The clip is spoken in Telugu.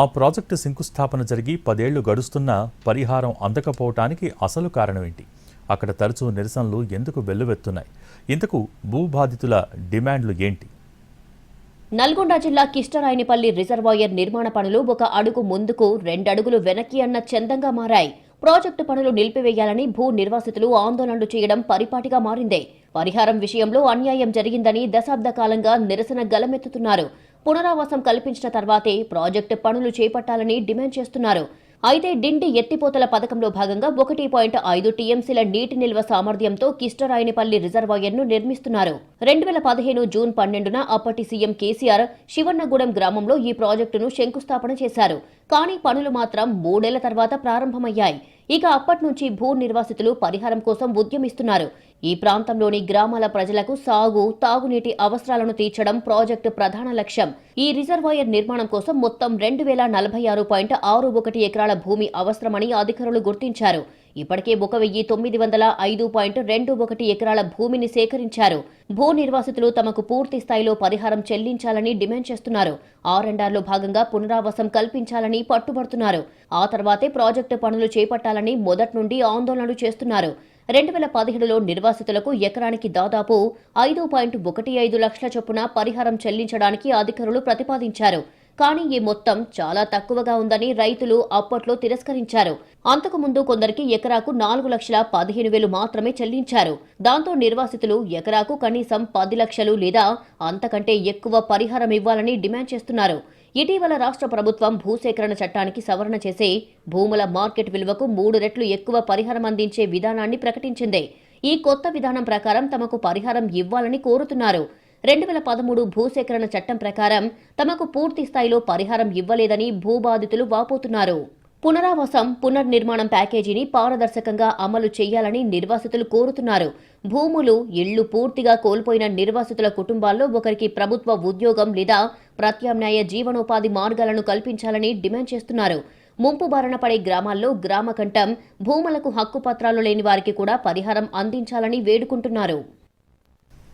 ఆ ప్రాజెక్టు శంకుస్థాపన జరిగి పదేళ్ళు గడుస్తున్నా పరిహారం అందకపోవటానికి అసలు కారణం ఏంటి అక్కడ తరచూ నిరసనలు ఎందుకు వెల్లువెత్తున్నాయి? ఇంతకు భూబాధితుల డిమాండ్లు ఏంటి? నల్గొండ జిల్లా కిష్టరాయనిపల్లి రిజర్వాయర్ నిర్మాణ పనులు ఒక అడుగు ముందుకు రెండడుగులు వెనక్కి అన్న చందంగా మారాయి. ప్రాజెక్టు పనులు నిలిపివేయాలని భూ నిర్వాసితులు ఆందోళనలు చేయడం పరిపాటిగా మారింది. పరిహారం విషయంలో అన్యాయం జరిగిందని దశాబ్ద కాలంగా నిరసన గలమెత్తుతున్నారు. పునరావాసం కల్పించిన తర్వాతే ప్రాజెక్టు పనులు చేపట్టాలని డిమాండ్ చేస్తున్నారు. అయితే డిండి ఎత్తిపోతల పథకంలో భాగంగా ఒకటి పాయింట్ ఐదు టీఎంసీల నీటి నిల్వ సామర్థ్యంతో కిష్టరాయనిపల్లి రిజర్వాయర్ను నిర్మిస్తున్నారు. రెండు వేల పదిహేను జూన్ పన్నెండున అప్పటి సీఎం కేసీఆర్ శివన్నగూడెం గ్రామంలో ఈ ప్రాజెక్టును శంకుస్థాపన చేశారు. కానీ పనులు మాత్రం మూడేళ్ళ తర్వాత ప్రారంభమయ్యాయి. ఇక అప్పటి నుంచి భూ నిర్వాసితులు పరిహారం కోసం ఉద్యమిస్తున్నారు. ఈ ప్రాంతంలోని గ్రామాల ప్రజలకు సాగు తాగునీటి అవసరాలను తీర్చడం ప్రాజెక్టు ప్రధాన లక్ష్యం. ఈ రిజర్వాయర్ నిర్మాణం కోసం మొత్తం రెండు వేల నలభై ఆరు పాయింట్ ఆరు ఒకటి ఎకరాల భూమి అవసరమని అధికారులు గుర్తించారు. ఇప్పటికే ఒక వెయ్యి తొమ్మిది వందల ఐదు పాయింట్ రెండు ఒకటి ఎకరాల భూమిని సేకరించారు. భూ నిర్వాసితులు తమకు పూర్తి స్థాయిలో పరిహారం చెల్లించాలని డిమాండ్ చేస్తున్నారు. ఆర్ఎండార్లో భాగంగా పునరావాసం కల్పించాలని పట్టుబడుతున్నారు. ఆ తర్వాతే ప్రాజెక్టు పనులు చేపట్టాలని మొదటి నుండి ఆందోళనలు చేస్తున్నారు. రెండు వేల పదిహేడులో నిర్వాసితులకు ఎకరానికి దాదాపు ఐదు పాయింట్ ఒకటి ఐదు లక్షల చొప్పున పరిహారం చెల్లించడానికి అధికారులు ప్రతిపాదించారు. కానీ ఈ మొత్తం చాలా తక్కువగా ఉందని రైతులు అప్పట్లో తిరస్కరించారు. అంతకుముందు కొందరికి ఎకరాకు నాలుగు లక్షల పదిహేను వేలు మాత్రమే చెల్లించారు. దాంతో నిర్వాసితులు ఎకరాకు కనీసం పది లక్షలు లేదా అంతకంటే ఎక్కువ పరిహారం ఇవ్వాలని డిమాండ్ చేస్తున్నారు. ఇటీవల రాష్ట్ర ప్రభుత్వం భూసేకరణ చట్టానికి సవరణ చేసి భూముల మార్కెట్ విలువకు మూడు రెట్లు ఎక్కువ పరిహారం అందించే విధానాన్ని ప్రకటించింది. ఈ కొత్త విధానం ప్రకారం తమకు పరిహారం ఇవ్వాలని కోరుతున్నారు. రెండు వేల పదమూడు భూసేకరణ చట్టం ప్రకారం తమకు పూర్తి స్థాయిలో పరిహారం ఇవ్వలేదని భూబాధితులు వాపోతున్నారు. పునరావాసం పునర్నిర్మాణం ప్యాకేజీని పారదర్శకంగా అమలు చేయాలని నిర్వాసితులు కోరుతున్నారు. భూములు ఇళ్ళు పూర్తిగా కోల్పోయిన నిర్వాసితుల కుటుంబాల్లో ఒకరికి ప్రభుత్వ ఉద్యోగం లేదా ప్రత్యామ్నాయ జీవనోపాధి మార్గాలను కల్పించాలని డిమాండ్ చేస్తున్నారు. ముంపు బారిన పడే గ్రామాల్లో గ్రామ కంఠం భూములకు హక్కు పత్రాలు లేని వారికి కూడా పరిహారం అందించాలని వేడుకుంటున్నారు.